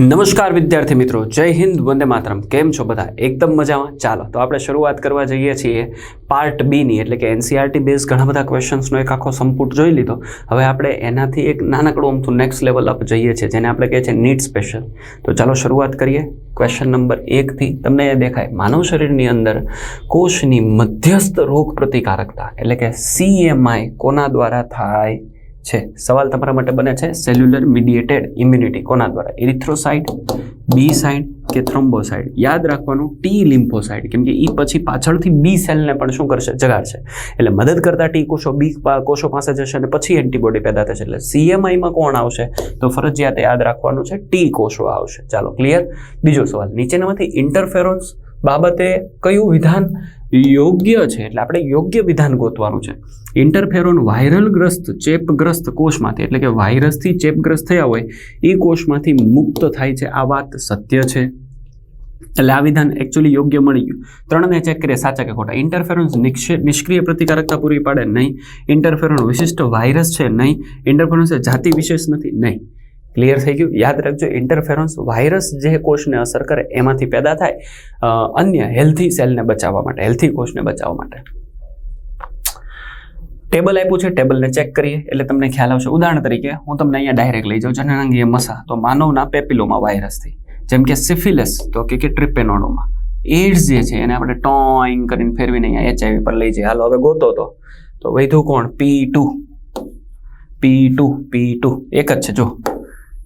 નમસ્કાર વિદ્યાર્થી મિત્રો, જય હિન્દ, વંદે માતરમ. કેમ છો બધા? એકદમ મજામાં. ચાલો, તો આપણે શરૂઆત કરવા જઈએ છીએ પાર્ટ બીની એટલે કે એનસીઆરટી બેઝ ઘણા બધા ક્વેશ્ચન્સનો એક આખો સંપુટ જોઈ લીધો. હવે આપણે એનાથી એક નાનકડું અમથું નેક્સ્ટ લેવલ અપ જઈએ છીએ, જેને આપણે કહીએ છીએ નીટ સ્પેશિયલ તો ચાલો શરૂઆત કરીએ. ક્વેશ્ચન નંબર એકથી તમને એ દેખાય. માનવ શરીરની અંદર કોષની મધ્યસ્થ રોગ પ્રતિકારકતા એટલે કે સીએમઆઈ કોના દ્વારા થાય? છે. સવાલ તમારા માટે બને છે સેલ્યુલર મીડિયેટેડ ઇમ્યુનિટી કોના દ્વારા? ઇરિથ્રોસાઇટ બી સાઇડ કે થ્રોમ્બોસાઇડ યાદ રાખવાનું ટી લિમ્ફોસાઇડ કેમ કે એ પછી પાછળથી બી સેલને પણ શું કરશે? જગાડશે. એટલે મદદ કરતા ટી કોષો બી કોષો પાસે જશે અને પછી એન્ટીબોડી પેદા થશે. એટલે સીએમઆઈમાં કોણ આવશે? તો ફરજિયાત યાદ રાખવાનું છે ટી કોષો આવશે. ચાલો ક્લિયર બીજો સવાલ. નીચેનામાંથી ઇન્ટરફેરોન્સ બાબતે કયું વિધાન યોગ્ય છે? એટલે આપણે યોગ્ય વિધાન ગોતવાનું છે. ઇન્ટરફેરોન વાયરલગ્રસ્ત ચેપગ્રસ્ત કોષમાંથી, એટલે કે વાયરસથી ચેપગ્રસ્ત થયા હોય, એ કોષમાંથી મુક્ત થાય છે. આ વાત સત્ય છે. એટલે આ વિધાન એકચ્યુઅલી યોગ્ય મળી ગયું ત્રણને ચેક કરીએ, સાચા કે ખોટા? ઇન્ટરફેરોન્સ નિષ્ક્રિય પ્રતિકારકતા પૂરી પાડે? નહીં. ઇન્ટરફેરોન વિશિષ્ટ વાયરસ છે? નહીં. ઇન્ટરફેરોન્સ જાતિ વિશેષ નથી? નહીં. ક્લિયર થઈ ગયું? યાદ રાખજો ઇન્ટરફેરન્સ વાયરસ જે કોષને અસર કરે એમાંથી પેદા થાય અન્ય હેલ્થી સેલને બચાવવા માટે હેલ્થી કોષને બચાવવા માટે. ટેબલ આપ્યું છે ટેબલને ચેક કરીએ. એટલે તમને ખ્યાલ આવશે. ઉદાહરણ તરીકે, હું તમને અહીંયા ડાયરેક્ટ લઈ જાઉં જનનાંગીય મસા. તો માનવના પેપિલોમાં વાયરસથી જેમ કે સિફિલસ તો કે કે ટ્રિપેનોડોમાં એડ્સ જે છે, એને આપણે ટોઈંગ કરીને ફેરવીને અહીંયા એચઆઈવી પર લઈ જઈએ. હાલો, હવે ગોતો તો. તો વૈધું કોણ? P two P two P two એક જ છે, જો.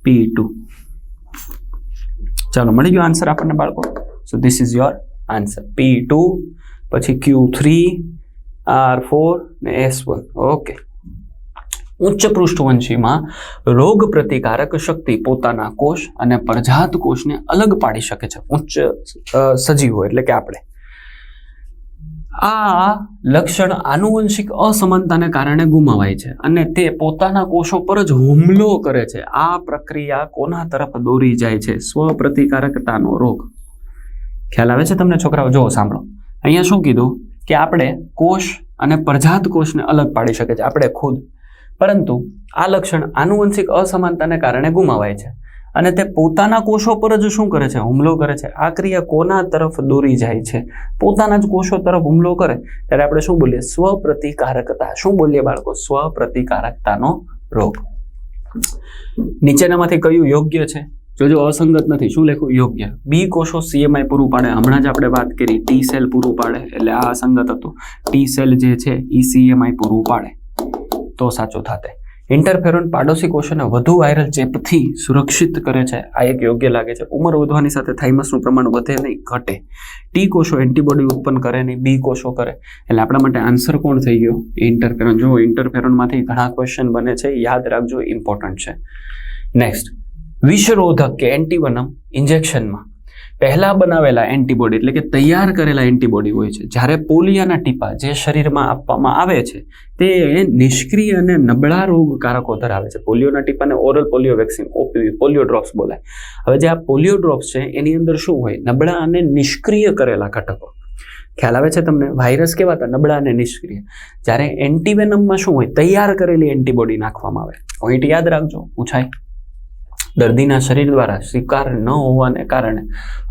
પી ટુ ચાલો, મળી ગયો આન્સર આપણને બાળકો? So this is your answer P two પછી ક્યુ થ્રી આર ફોર ને એસ વન ઓકે ઉચ્ચ પૃષ્ઠવંશીમાં રોગ પ્રતિકારક શક્તિ પોતાના કોષ અને પ્રજાત કોષને અલગ પાડી શકે છે. ઉચ્ચ સજીવો, એટલે કે આપણે. આ લક્ષણ આનુવંશિક અસમાનતાને કારણે ગુમાવાય છે અને તે પોતાના કોષો પર જ હુમલો કરે છે. આ પ્રક્રિયા કોના તરફ દોરી જાય છે? સ્વપ્રતિકારકતાનો રોગ. ખ્યાલ આવે છે તમને છોકરાઓ? જો સાંભળો. અહીંયા શું કીધું? કે આપણે કોષ અને પ્રજાત કોષને અલગ પાડી શકે છે, આપણે ખુદ. પરંતુ આ લક્ષણ આનુવંશિક અસમાનતાને કારણે ગુમાવાય છે. અને તે પોતાના કોષો પર જ શું કરે છે? હુમલો કરે છે. આ ક્રિયા કોના તરફ દોરી જાય છે? પોતાના જ કોષો તરફ હુમલો કરે? ત્યારે આપણે શું બોલીએ? સ્વપ્રતિકારકતા. શું બોલીએ બાળકો? સ્વપ્રતિકારકતાનો રોગ. નીચેનામાંથી કયું યોગ્ય છે? જોજો, અસંગત નથી. શું લખ્યું? યોગ્ય. બી કોષો સીએમઆઈ પૂરું પાડે. હમણાં જ આપણે વાત કરી. ટી સેલ પૂરું પાડે. એટલે આ અસંગત હતું. ટી સેલ જે છે, ઈ સીએમઆઈ પૂરું પાડે. તો સાચું થાતે. ઇન્ટરફેરોન પાડોશી કોષોને વધુ વાયરલ ચેપથી સુરક્ષિત કરે છે. આ એક યોગ્ય લાગે છે. ઉંમર વધવાની સાથે થાઇમસનું પ્રમાણ વધે નહીં, ઘટે. ટી કોષો એન્ટીબોડી ઉત્પન્ન કરે નહીં બી કોષો કરે. એટલે આપણા માટે આન્સર કોણ થઈ ગયો? ઇન્ટરફેરોન. જો ઇન્ટરફેરોનમાંથી ઘણા ક્વેશ્ચન બને છે, યાદ રાખજો ઇમ્પોર્ટન્ટ છે. નેક્સ્ટ વિષરોધક કે એન્ટીવનમ ઇન્જેક્શનમાં પહેલા બનાવેલા એન્ટીબોડી એટલે કે તૈયાર કરેલા એન્ટીબોડી હોય છે. જ્યારે પોલિયાના ટીપા જે શરીરમાં આપવામાં આવે છે, તે નિષ્ક્રિય અને નબળા રોગકારકો ધરાવે છે. પોલિયોના ટીપાને oral polio vaccine OPV polio drops બોલાય. હવે જે આ પોલિયો ડ્રોપ્સ છે, એની અંદર શું હોય? નબળા અને નિષ્ક્રિય કરેલા ઘટકો. ખ્યાલ આવે છે તમને? વાયરસ કેવા હતા? નબળા અને નિષ્ક્રિય. જ્યારે એન્ટીવેનમમાં શું હોય? તૈયાર કરેલી એન્ટીબોડી નાખવામાં આવે. પોઈન્ટ યાદ રાખજો. પૂછાય. દર્દીના શરીર દ્વારા સ્વીકાર ન હોવાને કારણે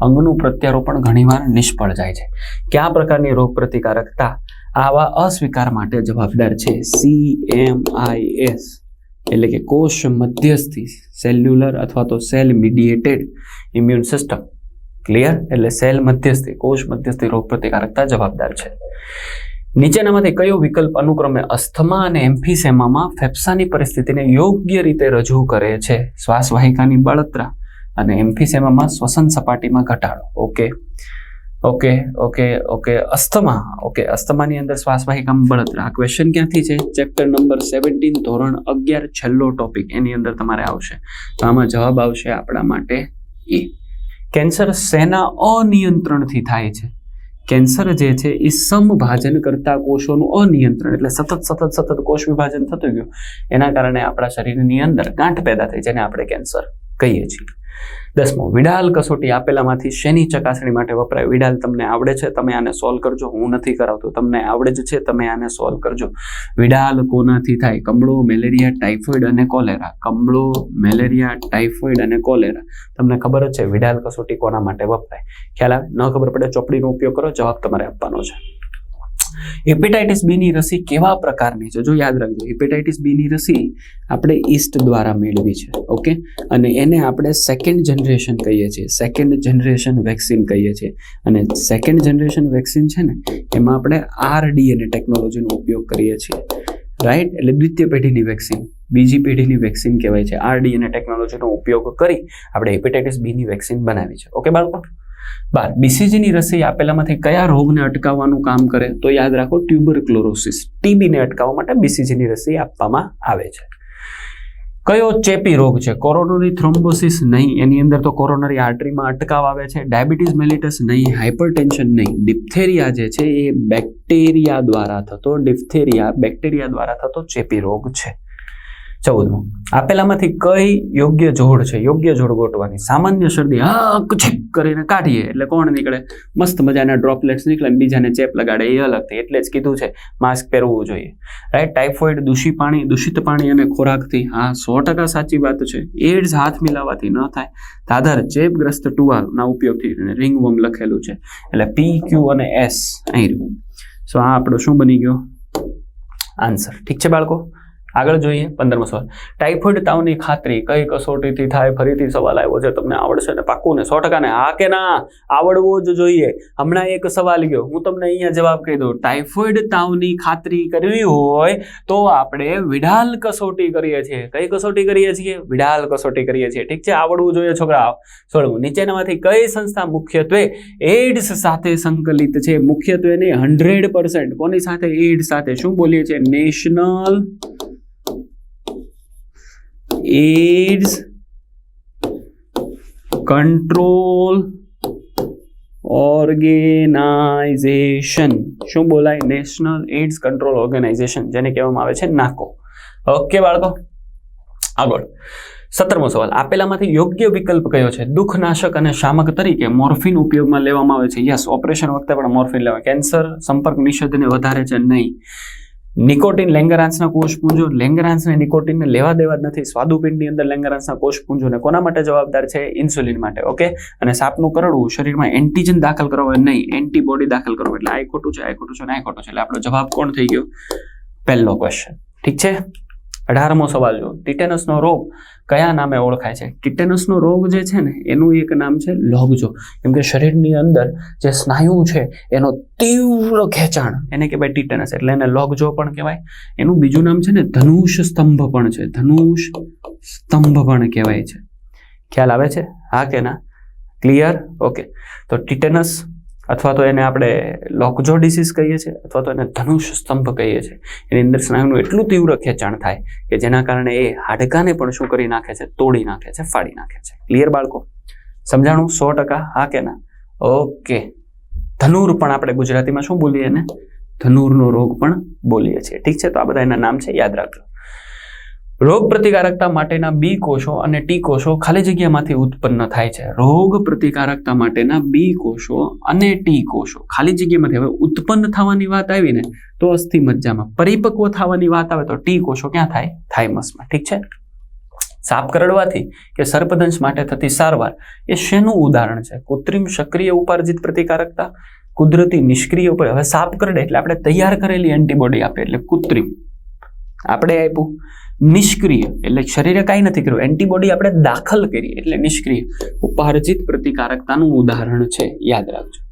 અંગનું પ્રત્યારોપણ ઘણીવાર નિષ્ફળ જાય છે. કયા પ્રકારની રોગ પ્રતિકારકતા આવા અસ્વીકાર માટે જવાબદાર છે? સી એમ આઈ એસ એટલે કે કોષ મધ્યસ્થી સેલ્યુલર અથવા તો cell mediated immune system. Clear? એટલે સેલ મધ્યસ્થી, કોષ મધ્યસ્થી રોગ પ્રતિકારકતા જવાબદાર છે. નીચેનામાંથી કયો વિકલ્પ અનુક્રમે અસ્થમા અને એમ્ફિસેમામાં ફેફસાની પરિસ્થિતિને યોગ્ય રીતે રજૂ કરે છે? શ્વાસવાહિકાની બળતરા અને એમ્ફિસેમામાં શ્વસન સપાટીમાં ઘટાડો. Okay. Okay okay okay. Asthma. Okay, અસ્થમાની અંદર શ્વાસવાહિકામાં બળતરા. આ ક્વેશ્ચન ક્યાંથી છે? ચેપ્ટર નંબર સેવન્ટીન ધોરણ અગિયાર, છેલ્લો ટોપિક એની અંદર તમારે આવશે. તો આમાં જવાબ આવશે આપણા માટે એ. કેન્સર શેના અનિયંત્રણથી થાય છે. કેન્સર જે છે એ સમભાજન કરતા કોષોનું અનિયંત્રણ, એટલે સતત સતત સતત કોષ વિભાજન થતું ગયું. એના કારણે આપણા શરીરની અંદર ગાંઠ પેદા થઈ, જેને આપણે કેન્સર કહીએ છીએ. દસમો, વિડાલ કસોટી આપેલામાંથી શેની ચકાસણી માટે વપરાય? વિડાલ, તમને આવડે છે? તમે આને સોલ્વ કરજો. હું નથી કરાવતો. તમને આવડે જ છે? તમે આને સોલ્વ કરજો. વિડાલ કોનાથી થાય? કમળો, મેલેરિયા, ટાઇફોઇડ અને કોલેરા. કમળો, મેલેરિયા, ટાઇફોઇડ અને કોલેરા. તમને ખબર જ છે, વિડાલ કસોટી કોના માટે વપરાય? ખ્યાલ આવે? ન ખબર પડે? ચોપડીનો ઉપયોગ કરો. જવાબ તમારે આપવાનો છે. હેપેટાઇટિસ બી ની રસી કેવા પ્રકારની છે? જો યાદ રાખજો, હેપેટાઇટિસ બી ની રસી આપણે ઈસ્ટ દ્વારા મેળવી છે, ઓકે? અને એને આપણે સેકન્ડ જનરેશન કહીએ છીએ સેકન્ડ જનરેશન વેક્સિન કહીએ છીએ. અને સેકન્ડ જનરેશન વેક્સિન છે ને, એમાં આપણે આરડીએનએ ટેકનોલોજીનો ઉપયોગ કરીએ છીએ રાઈટ એટલે દ્વિતીય પેઢીની વેક્સિન બીજી પેઢીની વેક્સિન કહેવાય છે. આરડીએનએ ટેકનોલોજીનો ઉપયોગ કરી આપણે હેપેટાઇટિસ બીની વેક્સિન બનાવી છે, ઓકે બાળકો? બાર બીસીજીની રસી આપેલામાંથી કયા રોગને અટકાવવાનું કામ કરે તો યાદ રાખો ટ્યુબરક્લોરોસિસ. ટીબીને અટકાવવા માટે બીસીજીની રસી આપવામાં આવે છે. કયો ચેપી રોગ છે? કોરોનરી થ્રોમ્બોસિસ નહીં, એની અંદર તો કોરોનરી આર્ટરીમાં અટકાવ આવે છે. ડાયાબિટીસ મેલિટસ નહીં હાઇપરટેન્શન નહીં. ડિપ્થેરિયા જે છે એ બેક્ટેરિયા દ્વારા થતો, ડિપ્થેરિયા બેક્ટેરિયા દ્વારા થતો ચેપી રોગ છે. ચૌદમો. આપેલામાંથી કઈ યોગ્ય જોડ છે? યોગ્ય જોડ ગોટવાની સામાન્ય શરદી હક છેક કરીને કાઢીએ એટલે કોણ નીકળે? મસ્ત મજાના ડ્રોપલેટ્સ નીકળે બીજાને ચેપ લગાડે, એ અલગથી એટલે જ કીધું છે માસ્ક પહેરવું જોઈએ. રાઈટ ટાઇફોઇડ દૂષિત પાણી દૂષિત પાણી અને ખોરાકથી. હા, સો ટકા સાચી વાત છે. એડ્સ હાથ મિલાવવાથી ન થાય. દાદર ચેપગ્રસ્ત ટુવાલના ઉપયોગથી રિંગવોમ લખેલું છે. એટલે પી ક્યુ અને એસ અહીં રહ્યું. સો આ આપણો શું બની ગયો? આન્સર ઠીક છે બાળકો? આગળ જોઈએ પંદરમો સવાલ. ટાઇફોઇડ તાવની ખાતરી કઈ કસોટીથી થાય? ફરીથી સવાલ આવ્યો છે, તમને આવડશે ને પાક્કું ને સો ટકાને. હા કે ના? આવડવો જ જોઈએ. હમણાં એક સવાલ ગયો. હું તમને અહીંયા જવાબ કહી દઉં. ટાઇફોઇડ તાવની ખાતરી કરવી હોય તો આપણે વિડાલ કસોટી કરીએ છીએ. કઈ કસોટી કરીએ છીએ? વિડાલ કસોટી કરીએ છીએ. ઠીક છે, આવડવું જોઈએ છોકરા સોળમું, નીચેનામાંથી કઈ સંસ્થા મુખ્યત્વે એડ્સ સાથે સંકલિત છે? મુખ્યત્વે નહીં હંડ્રેડ કોની સાથે? એડ્સ સાથે. શું બોલીએ છીએ? નેશનલ એડ્સ કંટ્રોલ ઓર્ગેનાઇઝેશન શું બોલાય? નેશનલ એડ્સ કંટ્રોલ ઓર્ગેનાઇઝેશન જેને કહેવામાં આવે છે નાકો. ઓકે બાળકો. આગળ. સત્તરમો સવાલ. આપેલામાંથી યોગ્ય વિકલ્પ કયો છે? દુઃખનાશક અને શામક તરીકે મોર્ફિન ઉપયોગમાં લેવામાં આવે છે. યસ ઓપરેશન વખતે પણ મોર્ફિન લેવાય. કેન્સર સંપર્ક નિષેધને વધારે છે નહીં. નિકોટિન લેંગરાન્સના કોષપુંજો, લેંગરાન્સને નિકોટિનને લેવા દેવા જ નથી. સ્વાદુપિંડની અંદર લેંગરાન્સના કોષપુંજોને કોના માટે જવાબદાર છે? ઇન્સ્યુલિન માટે, ઓકે? અને સાપનું કરડવું શરીરમાં એન્ટીજન દાખલ કરવો નહીં, એન્ટીબોડી દાખલ કરવો એટલે આ ખોટું છે, આ ખોટું છે ને આ ખોટું છે. એટલે આપણો જવાબ કોણ થઈ ગયો? પહેલો ક્વેશ્ચન ઠીક છે? અઢારમો સવાલ જો ટીટેનસનો રોગ કયા નામે ઓળખાય છે? ટીટેનસનો રોગ જે છે ને, એનું એક નામ છે લોગજો કેમ કે શરીરની અંદર જે સ્નાયુ છે, એનો તીવ્ર ખેંચાણ, એને કહેવાય ટીટેનસ. એટલે એને લોગજો પણ કહેવાય. એનું બીજું નામ છે ને, ધનુષ સ્તંભ પણ છે. ધનુષ સ્તંભ પણ કહેવાય છે. ખ્યાલ આવે છે? હા કે ના? ક્લિયર? ઓકે. તો ટીટેનસ અથવા તો એને આપણે લોકજો ડિસીઝ કહીએ છીએ, અથવા તો એને ધનુષ સ્તંભ કહીએ છીએ. એની અંદર સ્નાયુનું એટલું તીવ્ર ખેંચાણ થાય કે જેના કારણે એ હાડકાને પણ શું કરી નાખે છે? તોડી નાખે છે, ફાડી નાખે છે. ક્લિયર બાળકો? સમજાણું? સો ટકા? હા કે ના? ઓકે ધનુર પણ આપણે ગુજરાતીમાં શું બોલીએ ને ધનુરનો રોગ પણ બોલીએ છીએ. ઠીક છે? તો આ બધા એના નામ છે. યાદ રાખજો. રોગ પ્રતિકારકતા માટેના બી કોષો અને ટી કોષો ખાલી જગ્યામાંથી ઉત્પન્ન થાય છે. રોગ પ્રતિકારકતા માટેના બી કોષો અને ટી કોષો ખાલી જગ્યામાંથી હવે ઉત્પન્ન થવાની વાત આવી ને તો અસ્થિ મજ્જામાં પરિપક્વ થવાની વાત આવે તો ટી કોષો ક્યાં થાય? થાઇમસમાં. ઠીક છે? સાપ કરડવાથી કે સર્પદંશ માટે થતી સારવાર એ શેનું ઉદાહરણ છે? કૃત્રિમ સક્રિય ઉપાર્જિત પ્રતિકારકતા? કુદરતી નિષ્ક્રિય ઉપર. હવે સાપ કરડે એટલે આપણે તૈયાર કરેલી એન્ટીબોડી આપે એટલે કૃત્રિમ. આપણે આપ્યું. નિષ્ક્રિય, એટલે શરીરે કાંઈ નથી કર્યું. એન્ટીબોડી આપણે દાખલ કરી એટલે નિષ્ક્રિય. ઉપાર્જિત પ્રતિકારકતાનું ઉદાહરણ છે, યાદ રાખજો.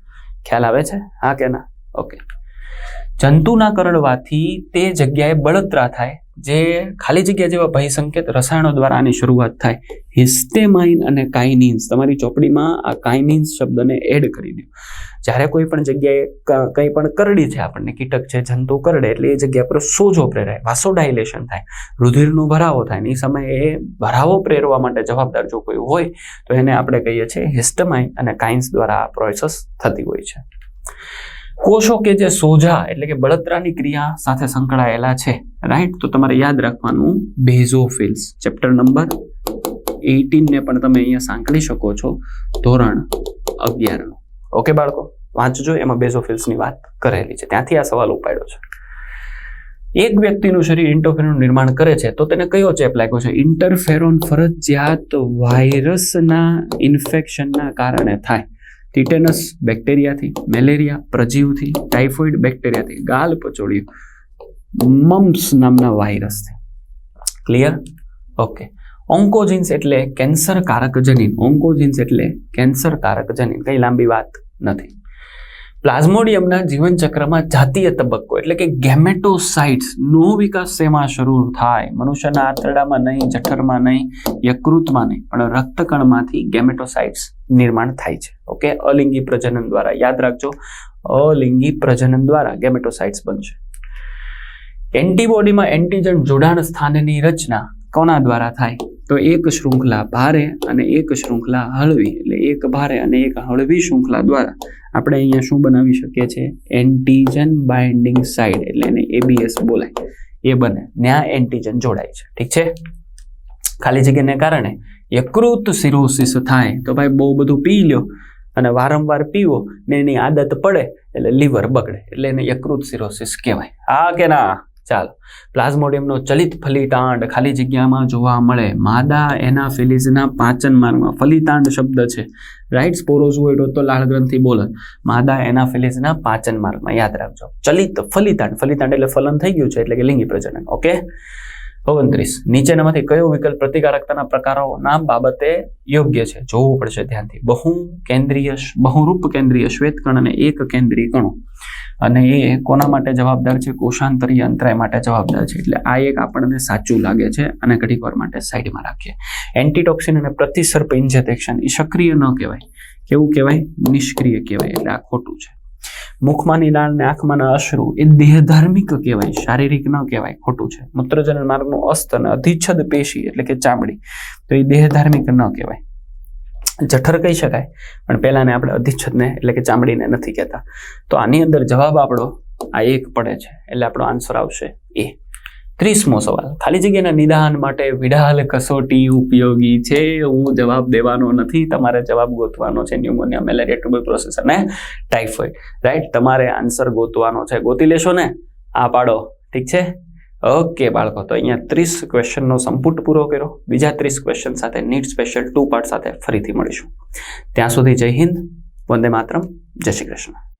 ખ્યાલ આવે છે? હા કે ના? ઓકે. જંતુના કરડવાથી તે જગ્યાએ બળતરા થાય, જે ખાલી જગ્યા જેવા ભય સંકેત રસાયણો દ્વારા આની શરૂઆત થાય. હિસ્ટેમાઇન અને કાઇનિન્સ. તમારી ચોપડીમાં આ કાઇનિન્સ શબ્દને એડ કરી દો. જ્યારે કોઈ પણ જગ્યાએ કંઈ પણ કરડી છે આપણને, કીટક છે, જંતુ કરડે, એટલે એ જગ્યા પર સોજો પ્રેરાય વાસોડાયલેશન થાય, રુધિરનો ભરાવો થાય એ સમયે એ ભરાવો પ્રેરવા માટે જવાબદાર જો કોઈ હોય, તો એને આપણે કહીએ છીએ હિસ્ટમાઇન અને કાઇન્સ દ્વારા આ પ્રોસેસ થતી હોય છે. કોષો કે જે સોજા એટલે કે બળતરાની ક્રિયા સાથે સંકળાયેલા છે રાઈટ તો તમારે યાદ રાખવાનું બેઝોફિલ્સ, ચેપ્ટર નંબર એઇટીનને પણ તમે અહીંયા સાંકળી શકો છો, ધોરણ અગિયારનું. ઓકે, બાળકો? વાંચજો, એમાં બેઝોફિલ્સની વાત કરેલી છે. ત્યાંથી આ સવાલ ઉપાડ્યો છે. એક વ્યક્તિનું શરીર ઇન્ટરફેરોન નિર્માણ કરે છે, તો તેને કયો ચેપ લાગ્યો છે? ઇન્ટરફેરોન ફરજિયાત વાયરસના ઇન્ફેક્શનના કારણે થાય. ટીટેનસ બેક્ટેરિયાથી મેલેરિયા પ્રજીવથી ટાઇફોઇડ બેક્ટેરિયાથી ગાલ પચોડિયું મમ્સ નામના વાયરસથી. ક્લિયર ઓકે ઓન્કોજિન્સ એટલે કેન્સર કારક જનીન. ઓન્કોજિન્સ એટલે કેન્સર કારક જનીન. કઈ લાંબી વાત નથી. પ્લાઝ્મોડિયમના જીવનચક્રમાં જાતીય તબક્કો એટલે કે ગેમેટોસાઇટ્સ નો વિકાસ શેમાં શરૂ થાય. મનુષ્યના આંતરડામાં નહીં, જઠરમાં નહીં, યકૃતમાં નહીં, પણ રક્તકણમાંથી ગેમેટોસાઇટ્સ નિર્માણ થાય છે. ઓકે? અલિંગી પ્રજનન દ્વારા. યાદ રાખજો, અલિંગી પ્રજનન દ્વારા ગેમેટોસાઇટ્સ બનશે. એન્ટીબોડીમાં એન્ટીજન જોડાણ સ્થાનની રચના કોના દ્વારા થાય? તો એક શૃંખલા ભારે અને એક શૃંખલા હળવી. એટલે એક ભારે અને એક હળવી શૃંખલા દ્વારા આપણે અહીંયા શું બનાવી શકીએ છીએ? એન્ટીજન બાઇન્ડિંગ સાઇડ એટલે એને એબીએસ બોલાય. એ બને. ત્યાં એન્ટીજન જોડાય છે. ઠીક છે? ખાલી જગ્યાને કારણે યકૃત સિરોસિસ થાય. તો ભાઈ બહુ બધું પી લ્યો અને વારંવાર પીવો ને એની આદત પડે એટલે લીવર બગડે. એટલે એને યકૃત સિરોસિસ કહેવાય. આ કે ના? ચાલો. પ્લાઝ્મોડિયમનો ચલિત ફલિતાંડ ખાલી જગ્યામાં જોવા મળે. માદા એના ફિલિઝના પાચન માર્ગમાં ફલિતાંડ શબ્દ છે. રાઈટ સ્પોરોઝોઇડ તો લાળ ગ્રંથિ માદા એના ફિલિઝના પાચન માર્ગમાં યાદ રાખજો. ચલિત ફલિતાંડ. ફલિતાંડ એટલે ફલન થઈ ગયું છે, એટલે કે લિંગી પ્રજનન. ઓકે? ઓગણત્રીસ. નીચેનામાંથી કયો વિકલ્પ પ્રતિકારકતાના પ્રકારોના બાબતે યોગ્ય છે? જોવું પડશે ધ્યાનથી. બહુ કેન્દ્રીય બહુરૂપ કેન્દ્રીય શ્વેતકણ અને એક કેન્દ્રીય કણો. અને એ કોના માટે જવાબદાર છે? કોષાંતરીય અંતરાય માટે જવાબદાર છે. એટલે આ એક આપણને સાચું લાગે છે અને ઘડીક વાર માટે સાઈડમાં રાખીએ. એન્ટીટોક્સિન અને પ્રતિસર્પ ઇન્જેક્શન એ સક્રિય ન કહેવાય. કેવું કહેવાય? નિષ્ક્રિય કહેવાય. એટલે આ ખોટું છે. મુખમાંની લાળ ને આંખમાંના અશ્રુ એ દેહધાર્મિક કહેવાય. શારીરિક ન કહેવાય. ખોટું છે. મૂત્રજનન માર્ગનું અસ્ત અને અધિચ્છદ પેશી એટલે કે ચામડી. તો એ દેહધાર્મિક ન કહેવાય. જઠર કહી શકાય, પણ પહેલાંને આપણે અધિચ્છદને એટલે કે ચામડીને નથી કહેતા. તો આની અંદર જવાબ આપણો આ એક પડે છે, એટલે આપણો આન્સર આવશે એ. ત્રીસમો સવાલ, ખાલી જગ્યાના નિદાન માટે વિડાલ કસોટી ઉપયોગી છે? હું જવાબ દેવાનો નથી, તમારે જવાબ ગોતવાનો છે, ન્યુમોનિયા મેલેરિયા ટ્યુબરક્લોસિસ અને ટાઇફોઇડ રાઈટ તમારે આન્સર ગોતવાનો છે. ગોતી લેશો ને? આ પાડો. ઠીક છે? ઓકે, બાળકો, તો અહીંયા ત્રીસ ક્વેશ્ચનનો સંપુટ પૂરો કર્યો. બીજા ત્રીસ ક્વેશ્ચન સાથે નીટ સ્પેશિયલ ટુ પાર્ટ સાથે ફરીથી મળીશું. ત્યાં સુધી જય હિન્દ, વંદે માતરમ, જય શ્રી કૃષ્ણ.